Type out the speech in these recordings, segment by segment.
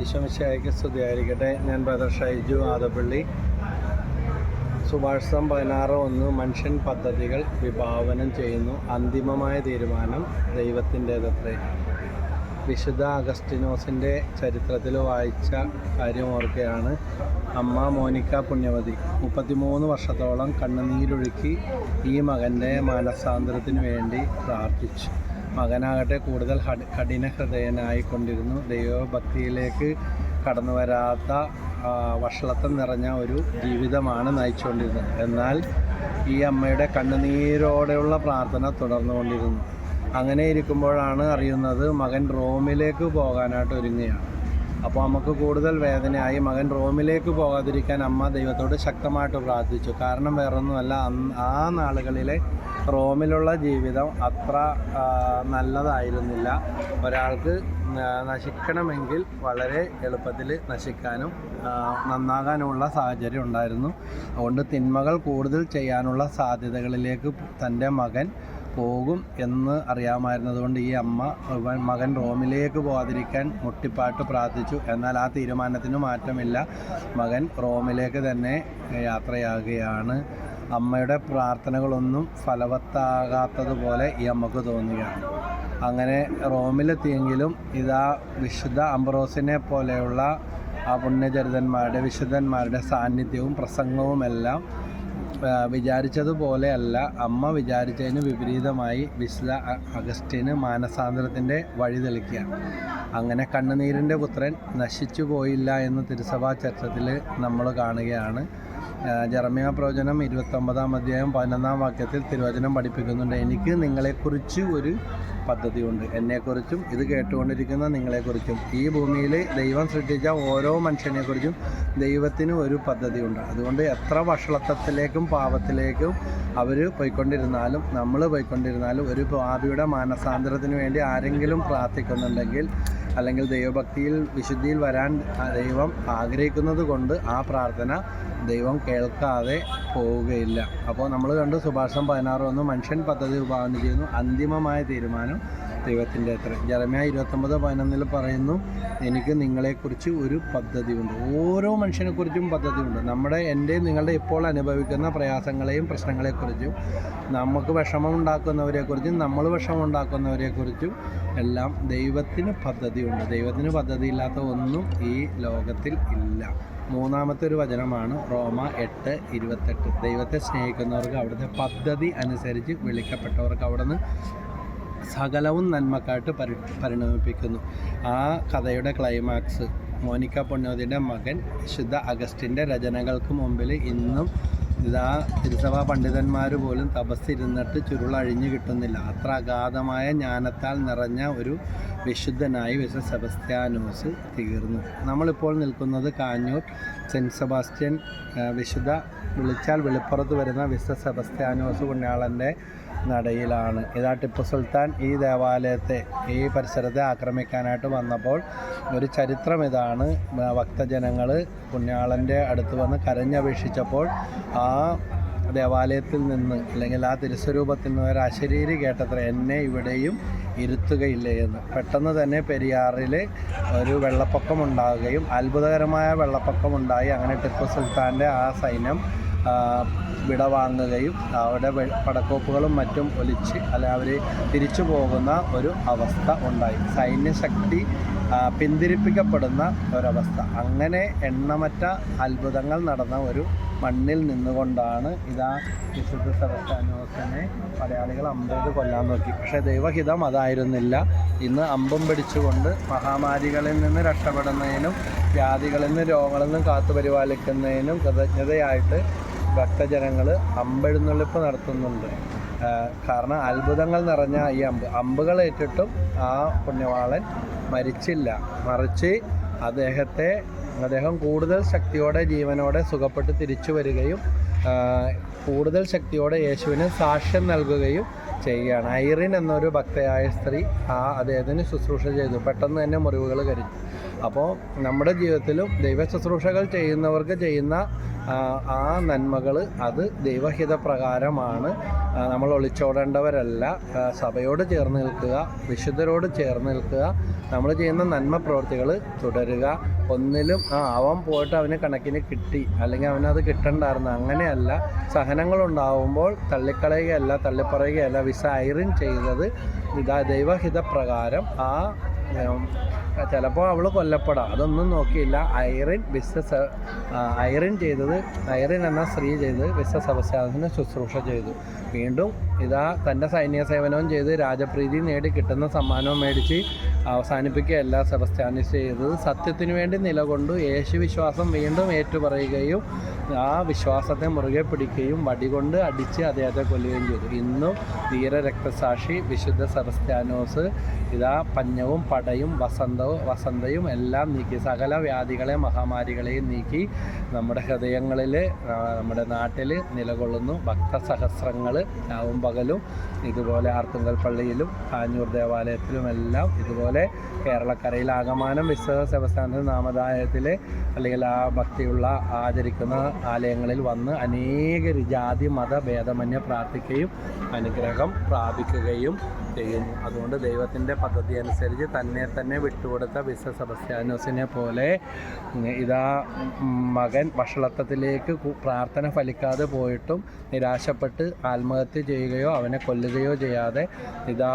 ഈശോമിശിയായിക്ക് സ്തുതിയായിരിക്കട്ടെ. ഞാൻ ബ്രദർ ഷൈജു ആദപ്പള്ളി സുഭാഷിതം പതിനാറ് ഒന്ന് മനുഷ്യൻ പദ്ധതികൾ വിഭാവനം ചെയ്യുന്നു. അന്തിമമായ തീരുമാനം ദൈവത്തിന്റേതത്രേ. വിശുദ്ധ അഗസ്റ്റിനോസിന്റെ ചരിത്രത്തിൽ വായിച്ച കാര്യം ഓർക്കുകയാണ്. അമ്മ മോനിക്ക പുണ്യവതി. മുപ്പത്തിമൂന്ന് വർഷത്തോളം കണ്ണുനീരൊഴുക്കി ഈ മകന്റെ മാനസാന്തരത്തിന് വേണ്ടി പ്രാർത്ഥിച്ചു. മകനാകട്ടെ കൂടുതൽ കഠിന ഹൃദയനായിക്കൊണ്ടിരുന്നു ദൈവഭക്തിയിലേക്ക് കടന്നു വരാത്ത വഷളത്വം നിറഞ്ഞ ഒരു ജീവിതമാണ് നയിച്ചുകൊണ്ടിരുന്നത്. എന്നാൽ ഈ അമ്മയുടെ കണ്ണുനീരോടെയുള്ള പ്രാർത്ഥന തുടർന്നുകൊണ്ടിരുന്നു. അങ്ങനെ ഇരിക്കുമ്പോഴാണ് അറിയുന്നത് മകൻ റോമിലേക്ക് പോകാനായിട്ട് ഒരുങ്ങുകയാണ് അപ്പോൾ നമുക്ക് കൂടുതൽ വേദനയായി മകൻ റോമിലേക്ക് പോകാതിരിക്കാൻ അമ്മ ദൈവത്തോട് ശക്തമായിട്ട് പ്രാർത്ഥിച്ചു. കാരണം വേറൊന്നുമല്ല ആ നാളുകളിലെ റോമിലുള്ള ജീവിതം അത്ര നല്ലതായിരുന്നില്ല. ഒരാൾക്ക് നശിക്കണമെങ്കിൽ വളരെ എളുപ്പത്തിൽ നശിക്കാനും നന്നാകാനുമുള്ള സാഹചര്യം ഉണ്ടായിരുന്നു. അതുകൊണ്ട് തിന്മകൾ കൂടുതൽ ചെയ്യാനുള്ള സാധ്യതകളിലേക്ക് തന്റെ മകൻ പോകും എന്ന് അറിയാമായിരുന്നതുകൊണ്ട് ഈ അമ്മ മകൻ റോമിലേക്ക് പോകാതിരിക്കാൻ മുട്ടിപ്പാട്ട് പ്രാർത്ഥിച്ചു. എന്നാൽ ആ തീരുമാനത്തിന് മാറ്റമില്ല. മകൻ റോമിലേക്ക് തന്നെ യാത്രയാകുകയാണ്. അമ്മയുടെ പ്രാർത്ഥനകളൊന്നും ഫലവത്താകാത്തതുപോലെ ഈ അമ്മയ്ക്ക് തോന്നുകയാണ്. അങ്ങനെ റോമിലെത്തിയെങ്കിലും ഇതാ വിശുദ്ധ അംബ്രോസിനെ പോലെയുള്ള ആ പുണ്യചരിതന്മാരുടെ വിശുദ്ധന്മാരുടെ സാന്നിധ്യവും പ്രസംഗവുമെല്ലാം വിചാരിച്ചതുപോലെയല്ല അമ്മ വിചാരിച്ചതിന് വിപരീതമായി വിശുദ്ധ അഗസ്റ്റിന് മാനസാന്തരത്തിന്റെ വഴി തെളിക്കുകയാണ്. അങ്ങനെ കണ്ണുനീരിന്റെ പുത്രൻ നശിച്ചു പോയില്ല എന്ന് തിരുസഭാ ചരിത്രത്തിൽ നമ്മൾ കാണുകയാണ്. ജർമ്മിയ പ്രവചനം ഇരുപത്തൊമ്പതാം അധ്യായം പതിനൊന്നാം വാക്യത്തിൽ തിരുവചനം പഠിപ്പിക്കുന്നുണ്ട്. എനിക്ക് നിങ്ങളെക്കുറിച്ച് ഒരു പദ്ധതിയുണ്ട്. എന്നെക്കുറിച്ചും ഇത് കേട്ടുകൊണ്ടിരിക്കുന്ന നിങ്ങളെക്കുറിച്ചും. ഈ ഭൂമിയിൽ ദൈവം സൃഷ്ടിച്ച ഓരോ മനുഷ്യനെക്കുറിച്ചും ദൈവത്തിന് ഒരു പദ്ധതിയുണ്ട്. അതുകൊണ്ട് എത്ര വഷളത്വത്തിലേക്കും പാപത്തിലേക്കും അവർ പോയിക്കൊണ്ടിരുന്നാലും നമ്മൾ പോയിക്കൊണ്ടിരുന്നാലും ഒരു പാപിയുടെ മാനസാന്തരത്തിന് വേണ്ടി ആരെങ്കിലും പ്രാർത്ഥിക്കുന്നുണ്ടെങ്കിൽ അല്ലെങ്കിൽ ദൈവഭക്തിയിൽ വിശുദ്ധിയിൽ വരാൻ ദൈവം ആഗ്രഹിക്കുന്നത് കൊണ്ട് ആ പ്രാർത്ഥന ദൈവം കേൾക്കാതെ പോവുകയില്ല. അപ്പോൾ നമ്മൾ കണ്ടു സുഭാഷം പതിനാറ് ഒന്ന് മനുഷ്യൻ പദ്ധതി വിഭാവനം ചെയ്യുന്നു അന്തിമമായ തീരുമാനം ദൈവത്തിന്റെ അത്ര. ജറമ്യ ഇരുപത്തൊമ്പത് പതിനൊന്നിൽ പറയുന്നു എനിക്ക് നിങ്ങളെക്കുറിച്ച് ഒരു പദ്ധതി ഉണ്ട് ഓരോ മനുഷ്യനെക്കുറിച്ചും പദ്ധതിയുണ്ട്. നമ്മുടെ എന്റെ നിങ്ങളുടെ ഇപ്പോൾ അനുഭവിക്കുന്ന പ്രയാസങ്ങളെയും പ്രശ്നങ്ങളെക്കുറിച്ചും നമുക്ക് വിഷമം ഉണ്ടാക്കുന്നവരെക്കുറിച്ചും നമ്മൾ വിഷമം ഉണ്ടാക്കുന്നവരെക്കുറിച്ചും എല്ലാം ദൈവത്തിന് പദ്ധതിയുണ്ട്. ദൈവത്തിന് പദ്ധതിയില്ലാത്ത ഒന്നും ഈ ലോകത്തിൽ ഇല്ല. മൂന്നാമത്തെ ഒരു വചനമാണ് റോമ എട്ട് ഇരുപത്തെട്ട്. ദൈവത്തെ സ്നേഹിക്കുന്നവർക്ക് അവിടുത്തെ പദ്ധതി അനുസരിച്ച് വിളിക്കപ്പെട്ടവർക്ക് അവിടുന്ന് സകലവും നന്മക്കായിട്ട് പരി പരിണമിപ്പിക്കുന്നു. ആ കഥയുടെ ക്ലൈമാക്സ് മോനിക്ക പൊന്നോതിന്റെ മകൻ ശുദ്ധ അഗസ്റ്റിന്റെ രചനകൾക്ക് മുമ്പിൽ ഇന്നും ഇതാ തിരുസഭാ പണ്ഡിതന്മാർ പോലും തപസ്സിരുന്നിട്ട് ചുരുളഴിഞ്ഞു കിട്ടുന്നില്ല. അത്ര അഗാധമായ ജ്ഞാനത്താൽ നിറഞ്ഞ ഒരു വിശുദ്ധനായി വിശുദ്ധ സെബസ്ത്യാനോസ് തീർന്നു. നമ്മളിപ്പോൾ നിൽക്കുന്നത് കാഞ്ഞൂർ സെന്റ് സെബാസ്റ്റ്യൻ വിശുദ്ധ വിളിച്ചാൽ വെളിപ്പുറത്ത് വരുന്ന വിശുദ്ധ സെബസ്ത്യാനോസ് പുണ്യാളന്റെ നടയിലാണ്. ഇതാ ടിപ്പു സുൽത്താൻ ഈ ദേവാലയത്തെ ഈ പരിസരത്തെ ആക്രമിക്കാനായിട്ട് വന്നപ്പോൾ ഒരു ചരിത്രം ഇതാണ്. ഭക്തജനങ്ങൾ പുണ്യാളന്റെ അടുത്ത് വന്ന് കരഞ്ഞപേക്ഷിച്ചപ്പോൾ ആ ദേവാലയത്തിൽ നിന്ന് അല്ലെങ്കിൽ ആ തിരുസ്വരൂപത്തിൽ നിന്ന് ഒരു അശരീരി കേട്ടത്ര എന്നെ ഇവിടെയും ഇരുത്തുകയില്ലേ എന്ന്. പെട്ടെന്ന് തന്നെ പെരിയാറിൽ ഒരു വെള്ളപ്പൊക്കം ഉണ്ടാവുകയും അത്ഭുതകരമായ വെള്ളപ്പൊക്കം ഉണ്ടായി അങ്ങനെ ടിപ്പു സുൽത്താന്റെ ആ സൈന്യം വിടവാങ്ങുകയും അവരുടെ പടക്കോപ്പുകളും മറ്റും ഒലിച്ച് അല്ല അവർ തിരിച്ചു പോകുന്ന ഒരു അവസ്ഥ ഉണ്ടായി. സൈന്യശക്തി പിന്തിരിപ്പിക്കപ്പെടുന്ന ഒരവസ്ഥ. അങ്ങനെ എണ്ണമറ്റ അത്ഭുതങ്ങൾ നടന്ന ഒരു മണ്ണിൽ നിന്നുകൊണ്ടാണ് ഇതാ വിശുദ്ധ സെബസ്റ്റാനോസിനെ മലയാളികൾ അമ്പത് കൊല്ലാൻ നോക്കി. പക്ഷേ ദൈവഹിതം അതായിരുന്നില്ല. ഇന്ന് അമ്പും പിടിച്ചുകൊണ്ട് മഹാമാരികളിൽ നിന്ന് രക്ഷപ്പെടുന്നതിനും വ്യാധികളിൽ നിന്ന് രോഗങ്ങളിൽ നിന്നും കാത്തു പരിപാലിക്കുന്നതിനും കൃതജ്ഞതയായിട്ട് ഭക്തജനങ്ങൾ അമ്പെഴുന്നള്ളിപ്പ് നടത്തുന്നുണ്ട്. കാരണം അത്ഭുതങ്ങൾ നിറഞ്ഞ ഈ അമ്പ് അമ്പുകൾ ഏറ്റിട്ടും ആ പുണ്യവാളൻ മരിച്ചില്ല. മറിച്ച് അദ്ദേഹത്തെ അദ്ദേഹം കൂടുതൽ ശക്തിയോടെ ജീവനോടെ സുഖപ്പെട്ട് തിരിച്ചു വരികയും കൂടുതൽ ശക്തിയോടെ യേശുവിന് സാക്ഷ്യം നൽകുകയും ചെയ്യുകയാണ്. ഐറിൻ എന്നൊരു ഭക്തയായ സ്ത്രീ ആ അദ്ദേഹത്തിന് ശുശ്രൂഷ ചെയ്തു. പെട്ടെന്ന് തന്നെ മുറിവുകൾ കരിച്ചു അപ്പോൾ നമ്മുടെ ജീവിതത്തിലും ദൈവ ശുശ്രൂഷകൾ ചെയ്യുന്നവർക്ക് ചെയ്യുന്ന ആ, നന്മകൾ അത് ദൈവഹിതപ്രകാരമാണ്. നമ്മൾ ഒളിച്ചോടേണ്ടവരല്ല. സഭയോട് ചേർന്ന് നിൽക്കുക വിശുദ്ധരോട് ചേർന്ന് നിൽക്കുക. നമ്മൾ ചെയ്യുന്ന നന്മ പ്രവൃത്തികൾ തുടരുക. ഒന്നിലും ആ അവൻ പോയിട്ട് അവന് കണക്കിന് കിട്ടി അല്ലെങ്കിൽ അവനത് കിട്ടണ്ടായിരുന്നു. അങ്ങനെയല്ല. സഹനങ്ങളുണ്ടാവുമ്പോൾ തള്ളിക്കളയുകയല്ല തള്ളിപ്പറയുകയല്ല. വിസ ഐറിൻ ചെയ്തത് ദൈവഹിതപ്രകാരം ആ ചിലപ്പോൾ അവൾ കൊല്ലപ്പെടാം. അതൊന്നും നോക്കിയില്ല. ഐറിൻ ബിസിനസ് ഐറിൻ ചെയ്തത് ഐറിൻ എന്ന സ്ത്രീ ചെയ്തത് ബിസിനസ് സെബസ്ത്യാനോസിന് ശുശ്രൂഷ ചെയ്തു. വീണ്ടും ഇതാ തന്റെ സൈനിക സേവനവും ചെയ്ത് രാജപ്രീതി നേടി കിട്ടുന്ന സമ്മാനവും മേടിച്ച് അവസാനിപ്പിക്കുകയല്ല സെബസ്ത്യാനിസ് ചെയ്തത്. സത്യത്തിനു വേണ്ടി നിലകൊണ്ടു. യേശു വിശ്വാസം വീണ്ടും ഏറ്റുപറയുകയും ആ വിശ്വാസത്തെ മുറുകെ പിടിക്കുകയും വടികൊണ്ട് അടിച്ച് അദ്ദേഹത്തെ കൊല്ലുകയും ചെയ്തു. ഇന്നും ധീര രക്തസാക്ഷി വിശുദ്ധ സെറസ്ത്യാനോസ് ഇതാ പഞ്ഞവും പടയും വസന്തവും വസന്തയും എല്ലാം നീക്കി സകല വ്യാധികളെ മഹാമാരികളെയും നീക്കി നമ്മുടെ ഹൃദയങ്ങളിൽ നമ്മുടെ നാട്ടിൽ നിലകൊള്ളുന്നു. ഭക്തസഹസ്രങ്ങൾ രാവും പകലും ഇതുപോലെ ആർത്തുങ്കൽ പള്ളിയിലും കാഞ്ഞൂർ ദേവാലയത്തിലും എല്ലാം ഇതുപോലെ കേരളക്കരയിൽ ആകമാനം വിശ്വ സെബസ്ത്യാന നാമധായത്തിൽ അല്ലെങ്കിൽ ആ ഭക്തിയുള്ള ആചരിക്കുന്ന ആലയങ്ങളിൽ വന്ന് അനേക ജാതി മത ഭേദമന്യേ പ്രാർത്ഥിക്കുകയും അനുഗ്രഹം പ്രാപിക്കുകയും ചെയ്യുന്നു. അതുകൊണ്ട് ദൈവത്തിന്റെ പദ്ധതി അനുസരിച്ച് തന്നെ തന്നെ വിട്ടുകൊടുത്ത വിശ്വ സെബസ്ത്യാനോസിനെ പോലെ ഇതാ മകൻ വഷളത്വത്തിലേക്ക് പ്രാർത്ഥന ഫലിക്കാതെ പോയിട്ടും നിരാശപ്പെട്ട് ആത്മഹത്യ ചെയ്യുകയോ അവനെ കൊല്ലുകയോ ചെയ്യാതെ ഇതാ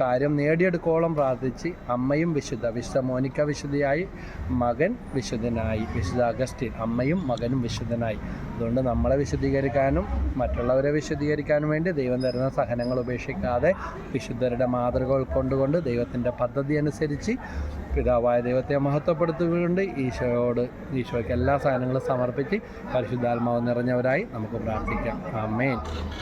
കാര്യം നേടിയെടുക്കോളം പ്രാർത്ഥിച്ച് അമ്മയും വിശുദ്ധ വിശുദ്ധ മോനിക്ക വിശുദ്ധയായി മകൻ വിശുദ്ധനായി വിശുദ്ധ അഗസ്റ്റിൻ അമ്മയും മകനും വിശുദ്ധനായി. അതുകൊണ്ട് നമ്മളെ വിശുദ്ധീകരിക്കാനും മറ്റുള്ളവരെ വിശുദ്ധീകരിക്കാനും വേണ്ടി ദൈവം തരുന്ന സഹനങ്ങൾ ഉപേക്ഷിക്കാതെ വിശുദ്ധരുടെ മാതൃക ഉൾക്കൊണ്ടുകൊണ്ട് ദൈവത്തിന്റെ പദ്ധതി അനുസരിച്ച് പിതാവായ ദൈവത്തെ മഹത്വപ്പെടുത്തുകൊണ്ട് ഈശോയോട് ഈശോയ്ക്ക് എല്ലാ സാധനങ്ങളും സമർപ്പിച്ച് പരിശുദ്ധാത്മാവ് നിറഞ്ഞവരായി നമുക്ക് പ്രാർത്ഥിക്കാം. ആമേൻ.